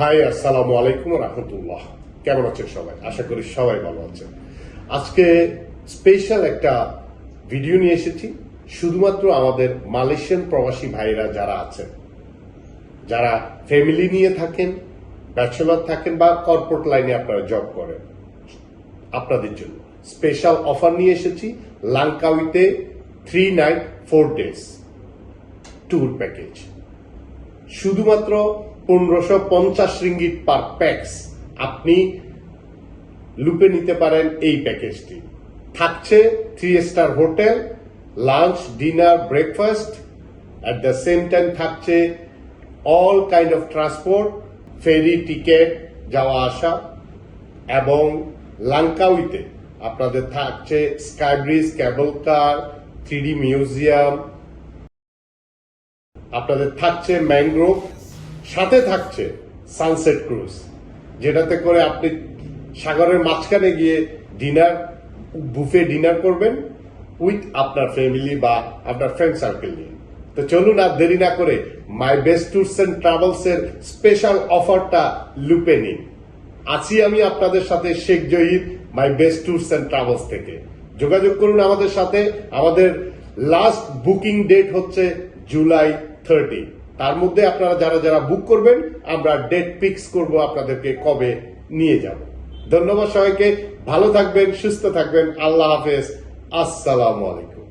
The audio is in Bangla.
হাই আসসালামু আলাইকুম রহমতুল্লাহ। কেমন আছেন সবাই? আশা করি সবাই ভালো আছেন। আজকে স্পেশাল একটা ভিডিও নিয়ে এসেছি। শুধুমাত্র আমাদের মালয়েশিয়ান প্রবাসী ভাইরা যারা আছেন, যারা ফ্যামিলি নিয়ে থাকেন ব্যাচেলর থাকেন বা কর্পোরেট লাইনে আপনারা জব করেন, আপনাদের জন্য স্পেশাল অফার নিয়ে এসেছি লাঙ্কাউইতে three night four days tour package শুধুমাত্র পনেরোশো পঞ্চাশ রিঙ্গিট পার প্যাক্স আপনি লুপে নিতে পারেন এই প্যাকেজটি। থাকছে three star hotel lunch dinner breakfast at the same time থাকছে all kind of transport ferry ticket যাওয়া আসা এবং লাঙ্কাউইতে আপনাদের থাকছে skybridge cable car three museum আপনাদের থাকছে ম্যানগ্রোভ সাথে থাকছে সানসেট ক্রুজ যেটাতে করে আপনি সাগরের মাঝখানে গিয়ে ডিনার বুফে ডিনার করবেন উইথ আপনার ফ্যামিলি বা আপনার ফ্রেন্ড সার্কেল নিয়ে। তো চলুন আর দেরি না করে my best tours and travels এর স্পেশাল অফারটা লুপে নিন। আছি আমি আপনাদের সাথে Sheikh Zahir my best tours and travels থেকে। যোগাযোগ করুন আমাদের সাথে। আমাদের লাস্ট বুকিং ডেট হচ্ছে জুলাই থার্টি তার মধ্যে আপনারা যারা যারা বুক করবেন, আমরা ডেট ফিক্স করব আপনাদেরকে কবে নিয়ে যাব। ধন্যবাদ সবাইকে, ভালো থাকবেন, সুস্থ থাকবেন, আল্লাহ হাফেজ, আসসালামু আলাইকুম।